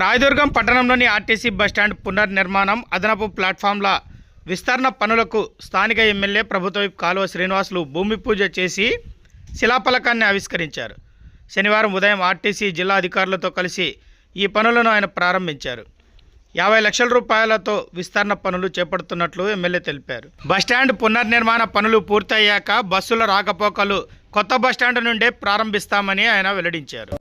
రాయదుర్గం పట్టణంలోని RTC bus stand పునర్నిర్మాణం అదనపు ప్లాట్ఫామ్ల విస్తరణ పనులకు స్థానిక ఎమ్మెల్యే ప్రభుత్వ కాలువ శ్రీనివాసులు భూమి పూజ చేసి శిలాఫలకాన్ని ఆవిష్కరించారు. శనివారం ఉదయం ఆర్టీసీ జిల్లా అధికారులతో కలిసి ఈ పనులను ఆయన ప్రారంభించారు. యాభై లక్షల రూపాయలతో విస్తరణ పనులు చేపడుతున్నట్లు ఎమ్మెల్యే తెలిపారు. బస్టాండ్ పునర్నిర్మాణ పనులు పూర్తయ్యాక బస్సుల రాకపోకలు కొత్త బస్టాండ్ నుండే ప్రారంభిస్తామని ఆయన వెల్లడించారు.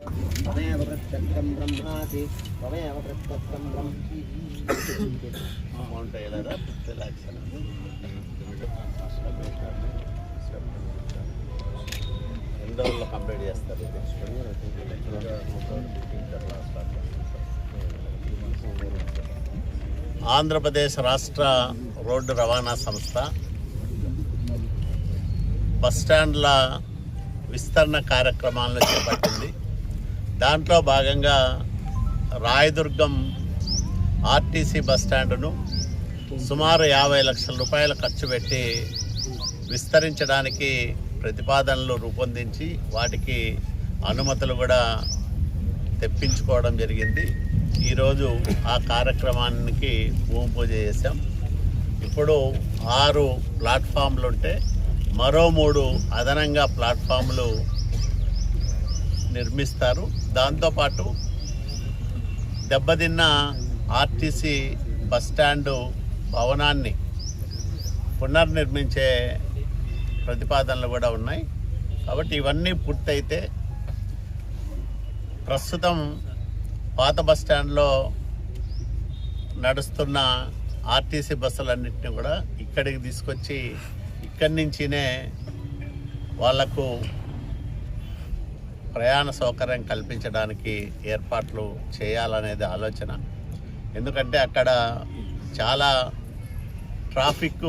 కంప్లీట్ చేస్తారు. ఆంధ్రప్రదేశ్ రాష్ట్ర రోడ్డు రవాణా సంస్థ బస్టాండ్ల విస్తరణ కార్యక్రమాలను చేపట్టింది. దాంట్లో భాగంగా రాయదుర్గం ఆర్టీసీ బస్టాండును సుమారు యాభై లక్షల రూపాయలు ఖర్చు పెట్టి విస్తరించడానికి ప్రతిపాదనలు రూపొందించి వాటికి అనుమతులు కూడా తెప్పించుకోవడం జరిగింది. ఈరోజు ఆ కార్యక్రమానికి భూమి పూజ చేశాం. ఇప్పుడు ఆరు ప్లాట్ఫామ్లు ఉంటే మరో మూడు అదనంగా ప్లాట్ఫామ్లు నిర్మిస్తారు. దాంతోపాటు దెబ్బతిన్న ఆర్టీసీ బస్టాండు భవనాన్ని పునర్నిర్మించే ప్రతిపాదనలు కూడా ఉన్నాయి. కాబట్టి ఇవన్నీ పూర్తయితే ప్రస్తుతం పాత బస్టాండ్లో నడుస్తున్న ఆర్టీసీ బస్సులన్నింటినీ కూడా ఇక్కడికి తీసుకొచ్చి ఇక్కడి నుంచినే వాళ్ళకు ప్రయాణ సౌకర్యం కల్పించడానికి ఏర్పాట్లు చేయాలనేది ఆలోచన. ఎందుకంటే అక్కడ చాలా ట్రాఫిక్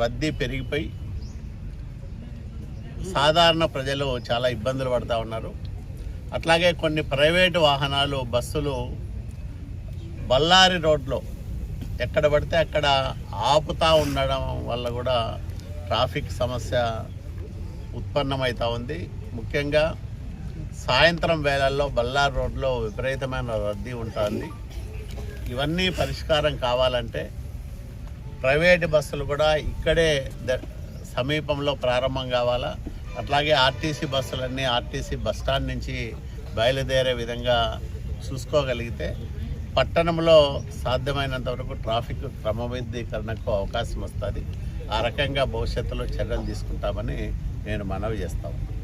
రద్దీ పెరిగిపోయి సాధారణ ప్రజలు చాలా ఇబ్బందులు పడుతూ ఉన్నారు. అట్లాగే కొన్ని ప్రైవేటు వాహనాలు బస్సులు బళ్ళారి రోడ్లో ఎక్కడ పడితే అక్కడ ఆపుతా ఉండడం వల్ల కూడా ట్రాఫిక్ సమస్య ఉత్పన్నమవుతూ ఉంది. ముఖ్యంగా సాయంత్రం వేళల్లో బల్లార్ రోడ్లో విపరీతమైన రద్దీ ఉంటుంది. ఇవన్నీ పరిష్కారం కావాలంటే ప్రైవేట్ బస్సులు కూడా ఇక్కడే ద- సమీపంలో ప్రారంభం కావాలా? అట్లాగే ఆర్టీసీ బస్సులన్నీ ఆర్టీసీ బస్టాండ్ నుంచి బయలుదేరే విధంగా చూసుకోగలిగితే పట్టణంలో సాధ్యమైనంత వరకు ట్రాఫిక్ క్రమబద్ధీకరణకు అవకాశం వస్తుంది. ఆ రకంగా భవిష్యత్తులో చర్యలు తీసుకుంటామని నేను మనవి చేస్తాను